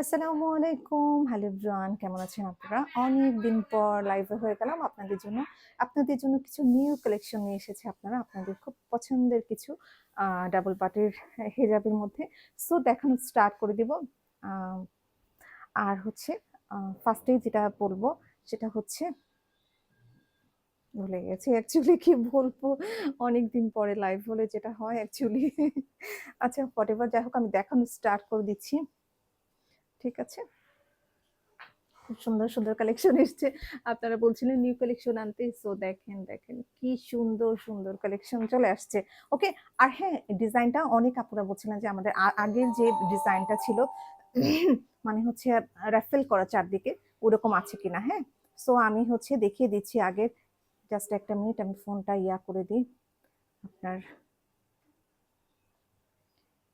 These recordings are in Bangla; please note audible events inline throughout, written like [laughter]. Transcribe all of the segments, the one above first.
আসসালামু আলাইকুম। হ্যালো এভরিওয়ান, কেমন আছেন আপনারা? অনেক দিন পর লাইভে হয়ে গেলাম। আপনাদের জন্য আপনাদের জন্য কিছু নিউ কালেকশন নিয়ে এসেছে আপনারা, আপনাদের খুব পছন্দের কিছু ডাবল পার্টির হেজাবের মধ্যে। সো দেখানো স্টার্ট করে দিব। আর হচ্ছে ফার্স্টেই যেটা বলব, সেটা হচ্ছে, ভুলে গেছি অ্যাকচুয়ালি কি বলব? অনেক দিন পরে লাইভ হলে যেটা হয় অ্যাকচুয়ালি আচ্ছা হোয়াট এভার যাই হোক, আমি দেখানো স্টার্ট করে দিচ্ছি। ঠিক আছে? খুব সুন্দর সুন্দর কালেকশন এসছে। আপনারা বলছিলেন নিউ কালেকশন আনতে সো দেখেন দেখেন, কি সুন্দর সুন্দর কালেকশন চলে আসছে। ওকে আর হ্যাঁ ডিজাইনটা অনেক আপুরা বলছিলেন যে আমাদের আগের যে ডিজাইনটা ছিল মানে হচ্ছে র্যাফেল করা চারদিকে, ওরকম আছে কিনা হ্যাঁ? সো আমি হচ্ছে দেখিয়ে দিচ্ছি আগের জাস্ট একটা মিনিট আমি ফোনটা ইয়া করে দিই। আপনার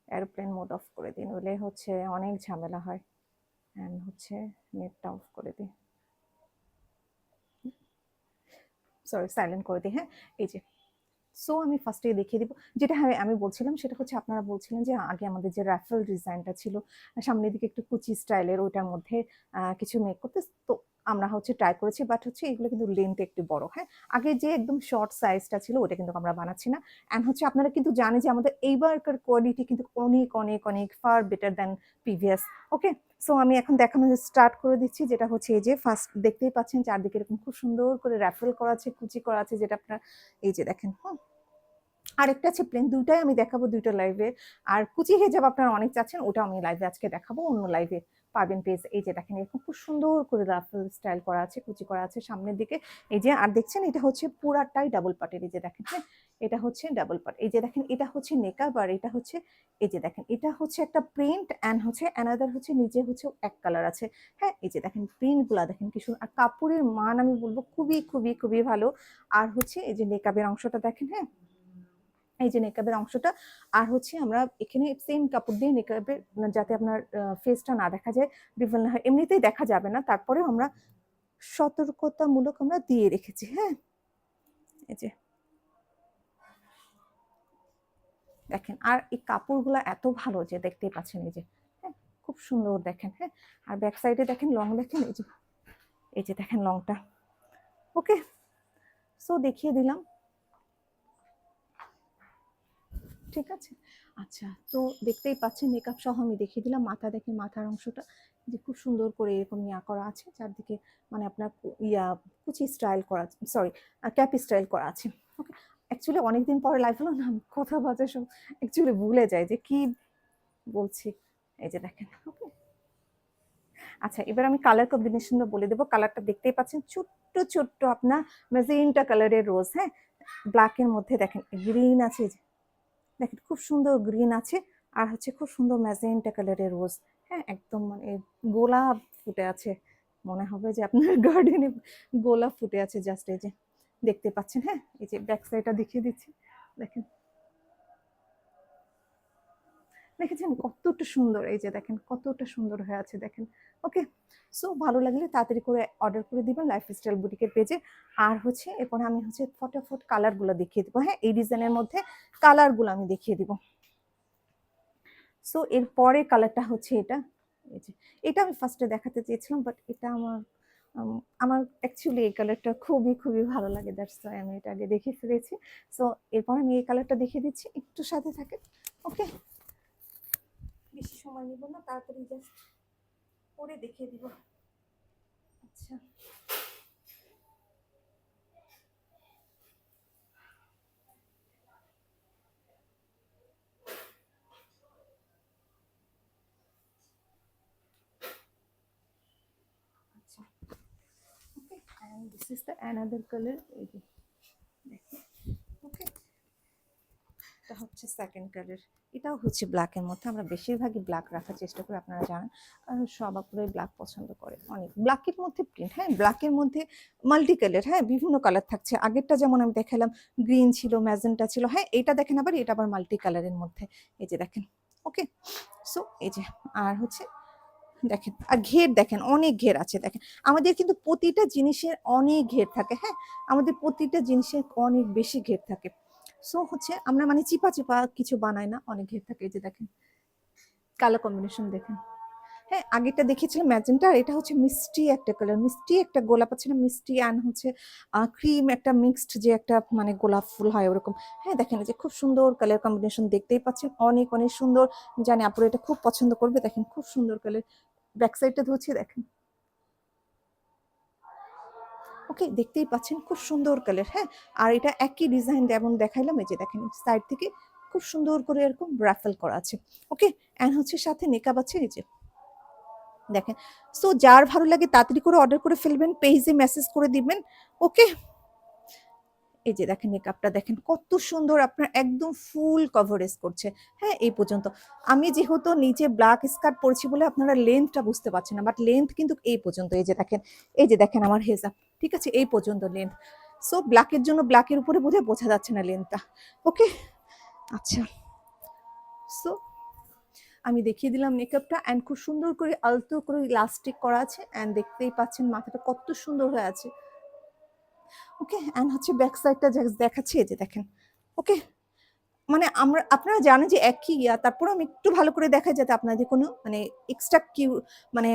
এরোপ্লেন মোড অফ করে দিন নইলে হচ্ছে অনেক ঝামেলা হয়। অ্যান্ড হচ্ছে নেটটা অফ করে দিই। সরি সাইলেন্ট করে দিই হ্যাঁ? এই যে সো আমি ফার্স্টে দেখিয়ে দিব। যেটা হ্যাঁ আমি বলছিলাম, সেটা হচ্ছে আপনারা বলছিলেন যে আগে আমাদের যে র্যাফেল ডিজাইনটা ছিল, সামনের দিকে একটু কুচি স্টাইলের ওইটার মধ্যে কিছু মেক করতে। তো আমরা হচ্ছে ট্রাই করেছি বাট হচ্ছে এগুলো কিন্তু লেন্থ একটু বড় হ্যাঁ? আগে যে একদম শর্ট সাইজটা ছিল, ওটা কিন্তু আমরা বানাচ্ছি না। অ্যান্ড হচ্ছে আপনারা কিন্তু জানেন যে আমাদের এইবারকার কোয়ালিটি কিন্তু অনেক অনেক অনেক far better than previous okay so আমি এখন দেখানো স্টার্ট করে দিচ্ছি, যেটা হচ্ছে এই যে ফার্স্ট দেখতেই পাচ্ছেন চারদিকে এরকম খুব সুন্দর করে র্যাফেল করা আছে, কুচি করা আছে, যেটা আপনার এই যে দেখেন, হুম? আরেকটা আছে প্লেন দুইটাই আমি দেখাবো দুইটা লাইভে আর কুচি হেজাব আপনারা অনেক চাচ্ছেন ওটা আমি লাইভে আজকে দেখাবো, অন্য লাইভে পাবেন পেজ, এই যে দেখেন, এরকম খুব সুন্দর করে রাফেল স্টাইল করা আছে, কুচি করা আছে সামনের দিকে। এই যে, আর দেখছেন, এটা হচ্ছে পুরাটাই ডাবল পার্টের এই যে দেখেন হ্যাঁ? এটা হচ্ছে ডাবল পার্ট এই যে দেখেন, এটা হচ্ছে নেকাব আর এটা হচ্ছে, এই যে দেখেন, এটা হচ্ছে একটা প্রিন্ট অ্যান্ড হচ্ছে অ্যানাদার হচ্ছে নিজে হচ্ছে এক কালার আছে হ্যাঁ? এই যে দেখেন প্রিন্টগুলা দেখেন কি সুন্দর আর কাপড়ের মান আমি বলব খুবই খুবই খুবই ভালো। আর হচ্ছে এই যে নেকাবের অংশটা দেখেন হ্যাঁ? এই যে নেকাবের অংশটা, আর হচ্ছে আমরা এখানে সেম কাপড় দিয়ে নেকাবের যাতে আপনার ফেসটা না দেখা যায় রিভেল না হয়, এমনিতেই দেখা যাবে না, তারপরেও আমরা সতর্কতামূলক আমরা দিয়ে রেখেছি হ্যাঁ? এই যে। দেখেন, আর এই কাপড়গুলো এত ভালো যে দেখতেই পাচ্ছেন, এই যে হ্যাঁ? খুব সুন্দর দেখেন হ্যাঁ? আর ব্যাক সাইডে দেখেন লং দেখেন, এই যে এই যে দেখেন লংটা ওকে সো দেখিয়ে দিলাম। ঠিক আছে? আচ্ছা তো দেখতেই পাচ্ছেন মেকআপ সহ আমি দেখিয়ে দিলাম। মাথা দেখে মাথার অংশটা যে খুব সুন্দর করে এরকম ইয়া করা আছে। চারদিকে মানে আপনার ইয়া কুচি স্টাইল করা সরি ক্যাপি স্টাইল করা আছে। ওকে অ্যাকচুয়ালি অনেকদিন পরে লাইভ হলো না, কথা বাজে সব। অ্যাকচুয়ালি ভুলে যাই যে কি বলছি। এই যে দেখেন ওকে আচ্ছা এবার আমি কালার কম্বিনেশনটা বলে দেবো। কালারটা দেখতেই পাচ্ছেন, ছোট্ট ছোট্ট আপনার মেজেন্টা কালারের রোজ হ্যাঁ? ব্ল্যাকের মধ্যে দেখেন গ্রিন আছে দেখেন খুব সুন্দর গ্রিন আছে আর হচ্ছে খুব সুন্দর ম্যাজেন্টা কালারের রোজ। হ্যাঁ একদম মানে গোলাপ ফুটে আছে। মনে হবে যে আপনার [laughs] গার্ডেনে গোলাপ ফুটে আছে জাস্ট এই যে দেখতে পাচ্ছেন। হ্যাঁ এই যে ব্যাক সাইডটা দেখিয়ে দিচ্ছি। দেখেন। দেখেছেন কতটা সুন্দর? এই যে দেখেন কতটা সুন্দর হয়ে আছে দেখেন। ওকে সো ভালো লাগলে তাড়াতাড়ি করে অর্ডার করে দিবেন লাইফ স্টাইল বুটিকের পেজে আর হচ্ছে এরপরে আমি হচ্ছে ফটাফট কালারগুলো দেখিয়ে দেবো। হ্যাঁ এই ডিজাইনের মধ্যে কালারগুলো আমি দেখিয়ে দিব। সো এরপরে কালারটা হচ্ছে এটা। এই যে, এটা আমি ফার্স্টে দেখাতে চেয়েছিলাম বাট এটা আমার আমার অ্যাকচুয়ালি এই কালারটা খুবই খুবই ভালো লাগে। দ্যাটস ওয়াই আমি এটা আগে দেখে ফেলেছি। সো এরপর আমি এই কালারটা দেখিয়ে দিচ্ছি। একটু সাথে থাকে ওকে বেশি সময় নিব না তাড়াতাড়ি জাস্ট করে দেখিয়ে দিব। আচ্ছা। আচ্ছা। This is the another colour এই যে দেখুন ওকে এটা হচ্ছে সেকেন্ড কালার এটাও হচ্ছে ব্ল্যাকের মধ্যে। আমরা বেশিরভাগই ব্ল্যাক রাখার চেষ্টা করি, আপনারা জানেন। কারণ সব আপুরাই ব্ল্যাক পছন্দ করে। অনেক। ব্ল্যাকের মধ্যে প্রিন্ট হ্যাঁ ব্ল্যাকের মধ্যে মাল্টি কালার হ্যাঁ বিভিন্ন কালার থাকছে। আগেরটা যেমন আমি দেখালাম গ্রিন ছিল, ম্যাজেন্টা ছিল হ্যাঁ এটা দেখেন আবার, এটা আবার মাল্টি কালারের মধ্যে। এই যে দেখেন ওকে সো এই যে, আর হচ্ছে দেখেন, আর ঘের দেখেন, অনেক ঘের আছে, দেখেন। আমাদের কিন্তু প্রতিটা জিনিসের অনেক ঘের থাকে হ্যাঁ? আমাদের প্রতিটা জিনিসের অনেক বেশি ঘের থাকে। সো হচ্ছে আমরা মানে চিপা চিপা কিছু বানাই না, অনেক ঘের থাকে যে দেখেন কালার কম্বিনেশন দেখেন। হ্যাঁ আগেরটা দেখিয়েছিলাম ম্যাজেন্টা এটা হচ্ছে মিষ্টি একটা কালার মিষ্টি একটা গোলাপ আছে না, মিষ্টি অ্যান্ড হচ্ছে ক্রিম একটা মিক্সড যে একটা মানে গোলাপ ফুল হয় ওরকম। হ্যাঁ দেখেন যে খুব সুন্দর কালার কম্বিনেশন দেখতেই পাচ্ছেন, অনেক অনেক সুন্দর। জানি আপুরা এটা খুব পছন্দ করবে, দেখেন খুব সুন্দর কালার ব্যাক সাইডটা ধরছি, দেখেন। ওকে দেখতেই পাচ্ছেন খুব সুন্দর কালার হ্যাঁ? আর এটা একই ডিজাইন যেমন দেখাইলাম, এই যে দেখেন সাইড থেকে খুব সুন্দর করে এরকম রাফেল করা আছে। ওকে অ্যান্ড হচ্ছে সাথে নেকাব আছে, এই যে দেখেন। সো যার ভালো লাগে তাড়াতাড়ি করে অর্ডার করে ফেলবেন পেজে মেসেজ করে দিবেন ওকে এই যে দেখেন মেকআপটা দেখেন কত সুন্দর, আপনার একদম ফুল কভারেজ করছে হ্যাঁ? এই পর্যন্ত। আমি যেহেতু নিচে ব্ল্যাক স্কার্ট পরেছি বলে আপনারা লেন্থটা বুঝতে পারছেন না বাট লেন্থ কিন্তু এই পর্যন্ত, এই যে দেখেন, এই যে দেখেন আমার হেজাব ঠিক আছে, এই পর্যন্ত লেন্থ সো ব্ল্যাকের জন্য ব্ল্যাকের উপরে বোধহয় বোঝা যাচ্ছে না লেন্থটা ওকে আচ্ছা। সো আমি দেখিয়ে দিলাম মেকআপটা অ্যান্ড খুব সুন্দর করে আলতো করে ইলাস্টিক করা আছে অ্যান্ড দেখতেই পাচ্ছেন মাথাটা কত সুন্দর হয়ে আছে। ওকে অ্যান্ড হচ্ছে ব্যাক সাইডটা দেখাচ্ছি যে দেখেন। ওকে মানে আমরা, আপনারা জানেন যে একই ইয়া তারপর আমি একটু ভালো করে দেখাই যাতে আপনাদের কোনো মানে এক্সট্রা কিউ মানে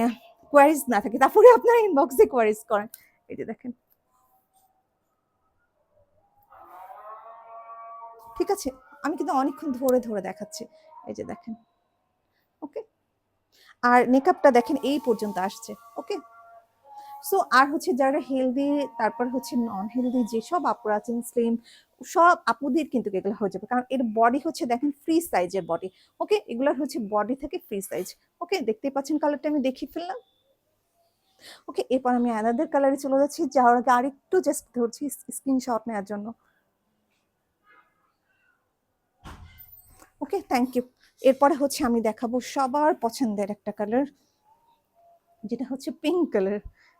কোয়ারিজ না থাকে। তারপরে আপনারা ইনবক্সে কোয়ারিজ করেন। এই যে দেখেন। ঠিক আছে, আমি কিন্তু অনেকক্ষণ ধরে ধরে দেখাচ্ছি। এই যে দেখেন, ওকে? আর মেকআপটা দেখেন এই পর্যন্ত আসছে, ওকে? সো আর হচ্ছে যারা হেলদি তারপর হচ্ছে নন হেলদি যেসব আপুরা আছেন স্লিম সব আপুদের কিন্তু এগুলো হয়ে যাবে। কারণ এর বডি হচ্ছে দেখেন ফ্রি সাইজের বডি ওকে? এগুলোর হচ্ছে বডি থেকে ফ্রি সাইজ ওকে? দেখতেই পাচ্ছেন কালারটা আমি দেখিয়ে ফেললাম। ওকে এরপর আমি আনাদের কালারে চলে যাচ্ছি, যাওয়ার আগে আরেকটু জাস্ট ধরছি স্ক্রিনশট নেওয়ার জন্য। ওকে থ্যাংক ইউ এরপরে হচ্ছে আমি দেখাবো সবার পছন্দের একটা কালার যেটা হচ্ছে পিঙ্ক কালার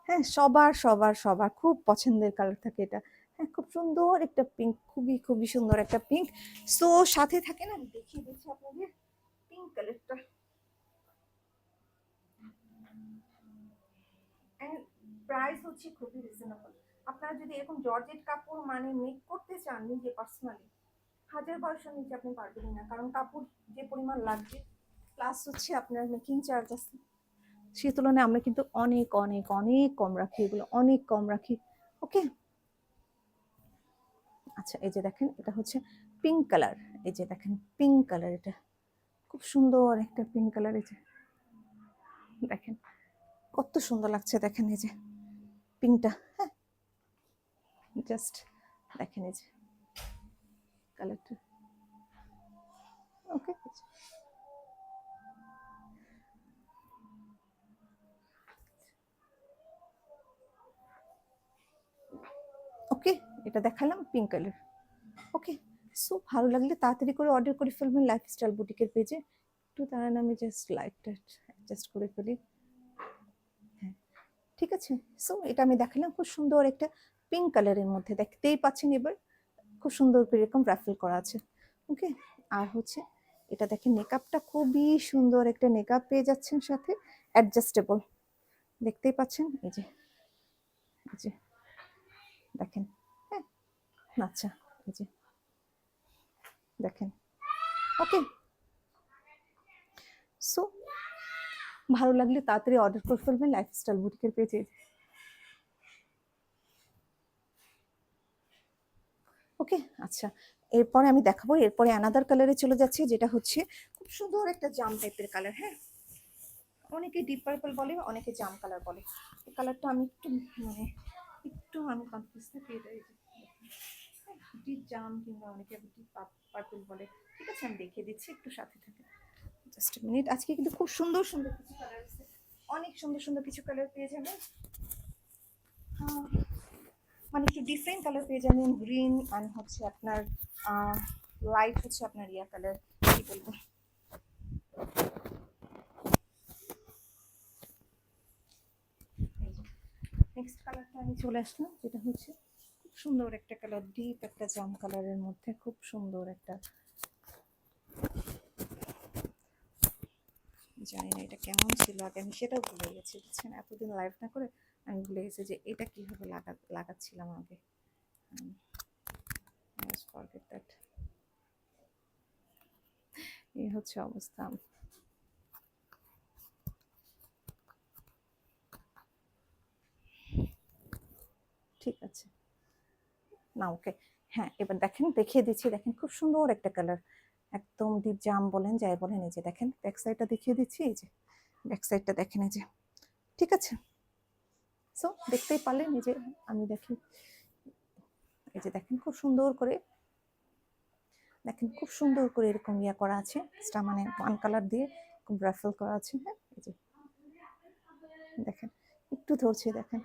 হ্যাঁ সবার সবার সবার খুব পছন্দের কালার থাকে এটা। হ্যাঁ খুব সুন্দর একটা পিঙ্ক খুবই খুবই সুন্দর একটা পিঙ্ক সো সাথে থাকে না দেখিয়ে দিচ্ছি আপনাদের পিঙ্ক কালারটা প্রাইস হচ্ছে খুবই রিজনেবল আপনারা যদি এরকম জর্জেট কাপড় মানে মেক করতে চান নিজে পার্সোনালি হাজার বারোশো নিচে আপনি পারবেন না। কারণ কাপড় যে পরিমাণ লাগবে প্লাস হচ্ছে আপনার মেকিং চার্জ আছে। সেই তুলনায় আমরা কিন্তু অনেক অনেক অনেক কম রাখি, এগুলো অনেক কম রাখি। ওকে আচ্ছা এই যে দেখেন, এটা হচ্ছে পিঙ্ক কালার এই যে দেখেন পিঙ্ক কালার এটা। খুব সুন্দর একটা পিঙ্ক কালার এই যে। দেখেন। কত সুন্দর লাগছে, দেখেন এই যে, পিঙ্কটা হ্যাঁ? জাস্ট দেখেন এই যে কালারটা ওকে ওকে এটা দেখালাম পিঙ্ক কালার ওকে সো ভালো লাগলে তাড়াতাড়ি করে অর্ডার করে ফেলবেন লাইফস্টাইল বুটিকের পেজে একটু তারা আমি জাস্ট লাইটটা অ্যাডজাস্ট করে ফেলি। ঠিক আছে? সো এটা আমি দেখালাম। খুব সুন্দর একটা পিঙ্ক কালারের মধ্যে। দেখতেই পাচ্ছেন এবার। খুব সুন্দর করে এরকম রাফেল করা আছে। ওকে আর হচ্ছে, এটা দেখেন মেকআপটা খুবই সুন্দর একটা মেকআপ পেয়ে যাচ্ছেন সাথে। অ্যাডজাস্টেবল দেখতেই পাচ্ছেন? এই যে এই যে, দেখেন হ্যাঁ আচ্ছা এই যে, দেখেন। ওকে সো ভালো লাগলে তাড়াতাড়ি অর্ডার করে ফেলবেন লাইফস্টাইল বুটিকের পেজে। ওকে আচ্ছা। এরপরে আমি দেখাবো, এরপরে অ্যানাদার কালারে চলে যাচ্ছে, যেটা হচ্ছে খুব সুন্দর একটা জাম টাইপের কালার হ্যাঁ? অনেকে ডিপ পার্পল বলে, অনেকে জাম কালার বলে। এই কালারটা আমি একটু মানে একটু আমি কনফিউজ থাকি এটা ডিপ জাম কিংবা অনেকে ডিপ পার্পল বলে। ঠিক আছে, আমি দেখিয়ে দিচ্ছি, একটু সাথে থাকে জাস্ট মিনিট আজকে কিন্তু খুব সুন্দর সুন্দর কিছু কালার আছে। অনেক সুন্দর সুন্দর কিছু কালার পেয়ে যাবেন। মানে একটু ডিফারেন্ট কালার পেয়ে যাবেন। গ্রিন অ্যান্ড হচ্ছে আপনার লাইট হচ্ছে আপনার ইয়া কালার কি বলব? নেক্সট কালারটা আমি চলে আসলাম, যেটা হচ্ছে খুব সুন্দর একটা কালার ডিপ একটা জাম কালারের মধ্যে, খুব সুন্দর একটা জানি না এটা কেমন ছিল, আগে আমি সেটাও ভুলে গেছি, বুঝছেন? এতদিন লাইভ না করে আমি ভুলে গেছি যে এটা কীভাবে লাগা, লাগাচ্ছিলাম আগে। দ্যাট এই হচ্ছে অবস্থা। ঠিক আছে। না ওকে হ্যাঁ এবার দেখেন, দেখিয়ে দিচ্ছি। দেখেন, খুব সুন্দর একটা কালার একদম ডিপ জাম বলেন, যাই বলেন, এই যে দেখেন ব্যাক সাইডটা দেখিয়ে দিচ্ছি, এই যে ব্যাক সাইডটা দেখেন, এই যে, ঠিক আছে? সো দেখতেই পারলেন, এই যে আমি দেখি, এই যে দেখেন, খুব সুন্দর করে, দেখেন, খুব সুন্দর করে এরকম ইয়া করা আছে এটা মানে ওয়ান কালার দিয়ে খুব রাফেল করা আছে হ্যাঁ? এই যে, দেখেন, একটু ধরছে, দেখেন।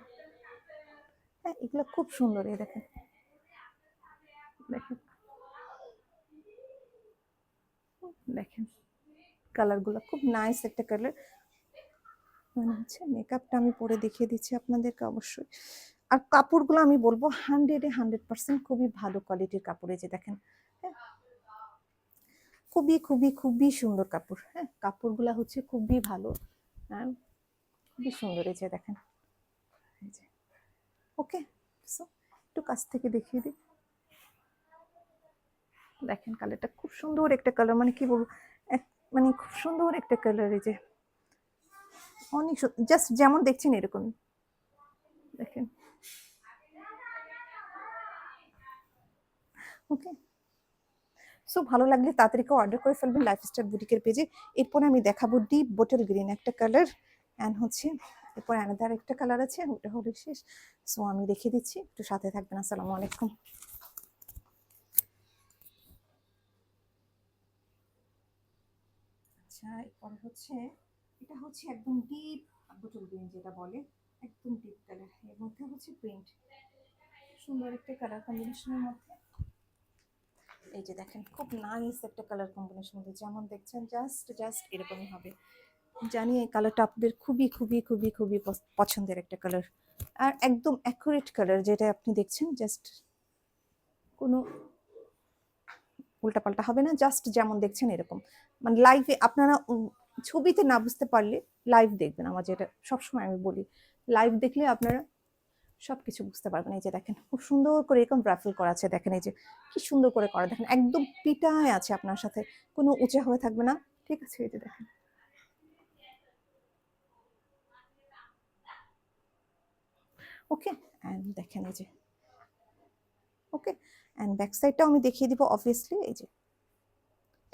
হ্যাঁ এগুলো খুব সুন্দর, এই দেখেন। দেখেন দেখেন, কালারগুলো খুব নাইস একটা কালার। মনে হচ্ছে মেকআপটা আমি পরে দেখিয়ে দিচ্ছি আপনাদেরকে অবশ্যই। আর কাপড়গুলো আমি বলব হান্ড্রেডে হান্ড্রেড পার্সেন্ট খুবই ভালো কোয়ালিটির কাপড় যে দেখেন হ্যাঁ। খুবই খুবই খুবই সুন্দর কাপড় হ্যাঁ। কাপড়গুলো হচ্ছে খুবই ভালো হ্যাঁ। খুবই সুন্দর এই যে দেখেন ওকে সো একটু কাছ থেকে দেখিয়ে দিই। দেখেন কালারটা খুব সুন্দর একটা কালার মানে কি বলব মানে খুব সুন্দর একটা কালার এই যে। অনেক জাস্ট যেমন দেখছেন এরকমই দেখেন। ওকে সো ভালো লাগলে তাড়াতাড়ি করে অর্ডার করে ফেলবেন লাইফস্টাইল বুটিকের পেজে এরপর আমি দেখাবো ডিপ বোটল গ্রিন একটা কালার। অ্যান্ড হচ্ছে, এরপর আনাদার একটা কালার আছে, ওটা হলো শেষ। সো আমি রেখে দিচ্ছি। একটু সাথে থাকবেন। আসসালামু আলাইকুম। আচ্ছা এরপর হচ্ছে, এটা হচ্ছে একদম ডিপ বোটল গ্রিন যেটা বলে, একদম ডিপ কালারের মধ্যে হচ্ছে প্রিন্ট সুন্দর একটা কালার কম্বিনেশনের মধ্যে। এই যে দেখেন, খুব নাইস একটা কালার কম্বিনেশন মধ্যে, যেমন দেখছেন জাস্ট জাস্ট এরকমই হবে। জানি এই কালারটা আপনাদের খুবই খুবই খুবই খুবই পছ- পছন্দের একটা কালার আর একদম অ্যাকুরেট কালার যেটা আপনি দেখছেন জাস্ট কোনো উল্টাপাল্টা হবে না জাস্ট যেমন দেখছেন এরকম। মানে লাইভে আপনারা ছবিতে না বুঝতে পারলে লাইভ দেখবেন আমার যেটা সবসময় আমি বলি। লাইভ দেখলে আপনারা সব কিছু বুঝতে পারবেন। এই যে দেখেন, খুব সুন্দর করে এরকম রাফেল করা আছে। দেখেন এই যে কি সুন্দর করে করা। দেখেন একদম পিটায় আছে আপনার সাথে। কোনো উঁচা হয়ে থাকবে না। ঠিক আছে, এই যে দেখেন। ওকে দেখেন এই যে ওকে অ্যান্ড ব্যাক সাইডটাও আমি দেখিয়ে দিব অবভিয়াসলি এই যে।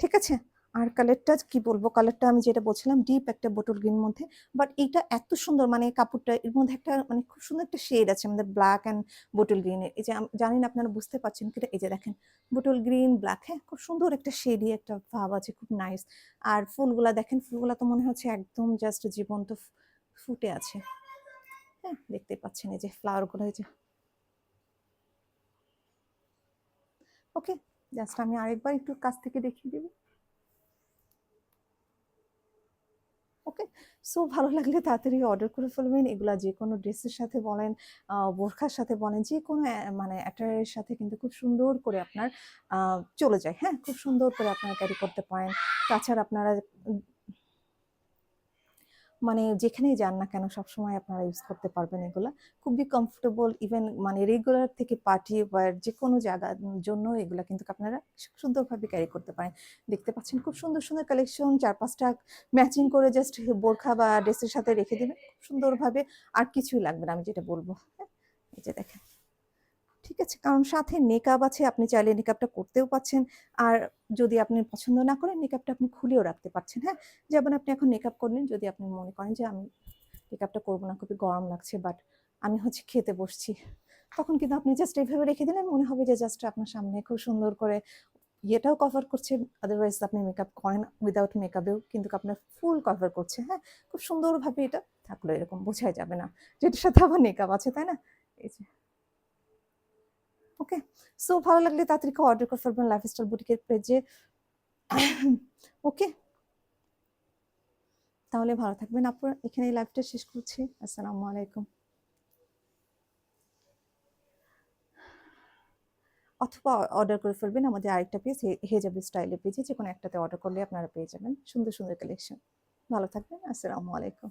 ঠিক আছে? আর কালারটা কি বলব? কালারটা আমি যেটা বলছিলাম ডিপ একটা বোটল গ্রিন মধ্যে। বাট এটা এত সুন্দর মানে কাপড়টা, এর মধ্যে একটা মানে খুব সুন্দর একটা শেড আছে, আমাদের ব্ল্যাক অ্যান্ড বোটল গ্রিনের এই যে জানি না আপনারা, বুঝতে পারছেন কিনা? এই যে দেখেন বোটল গ্রিন ব্ল্যাক হ্যাঁ? খুব সুন্দর একটা শেডি একটা ভাব আছে, খুব নাইস আর ফুলগুলা দেখেন, ফুলগুলা তো মনে হচ্ছে একদম জাস্ট জীবন্ত ফুটে আছে। হ্যাঁ? দেখতে পাচ্ছেন, এই যে ফ্লাওয়ারগুলো এই যে। ওকে জাস্ট আমি আরেকবার একটু কাছ থেকে দেখিয়ে দেবো। ওকে সো ভালো লাগলে তাড়াতাড়ি অর্ডার করে ফেলবেন। এগুলো যে কোনো ড্রেসের সাথে বলেন বোরখার সাথে বলেন যে কোনো মানে অ্যাটায়ারের সাথে কিন্তু খুব সুন্দর করে আপনার চলে যায়। হ্যাঁ খুব সুন্দর করে আপনারা ক্যারি করতে পারেন। তাছাড়া আপনারা মানে যেখানেই যান না কেন সবসময় আপনারা ইউজ করতে পারবেন এগুলা। খুবই কমফোর্টেবল ইভেন মানে রেগুলার থেকে পার্টি বা যে কোনো জায়গার জন্য এগুলা কিন্তু আপনারা সুন্দরভাবে ক্যারি করতে পারেন। দেখতে পাচ্ছেন খুব সুন্দর সুন্দর কালেকশন চার পাঁচটা ম্যাচিং করে জাস্ট বোরখা বা ড্রেসের সাথে রেখে দিবেন। খুব সুন্দরভাবে আর কিছুই লাগবে না, আমি যেটা বলব। হ্যাঁ এই যে দেখেন। ঠিক আছে? কারণ সাথে নেকআপ আছে, আপনি চাইলে নেকআপটা করতেও পাচ্ছেন আর যদি আপনি পছন্দ না করেন নেকআপটা আপনি খুলেও রাখতে পারছেন হ্যাঁ? যেমন আপনি এখন নেকআপ করলেন, যদি আপনি মনে করেন যে আমি মেকআপটা করব না, খুবই গরম লাগছে বাট আমি হচ্ছে খেতে বসছি, তখন কিন্তু আপনি জাস্ট এইভাবে রেখে দিলেন, মনে হবে যে জাস্ট আপনার সামনে খুব সুন্দর করে ইয়েটাও কভার করছে। আদারওয়াইজ আপনি মেকআপ করেন উইদাউট মেকআপেও কিন্তু আপনার ফুল কভার করছে হ্যাঁ? খুব সুন্দরভাবে এটা থাকল, এরকম বোঝাই যাবে না যেটার সাথে আবার মেকআপ আছে, তাই না? এই যে। ওকে সো ভালো লাগলে তাড়াতাড়ি অর্ডার করে ফেলবেন লাইফস্টাইল বুটিকের পেজে ওকে তাহলে ভালো থাকবেন আপনার এখানে এই লাইভটা শেষ করছি। আসসালামু আলাইকুম। অথবা অর্ডার করে ফেলবেন আমাদের আরেকটা পেজ হেজাবি স্টাইলের পেজে যে কোনো একটাতে অর্ডার করলে আপনারা পেয়ে যাবেন। সুন্দর সুন্দর কালেকশন ভালো থাকবেন, আসসালামু আলাইকুম।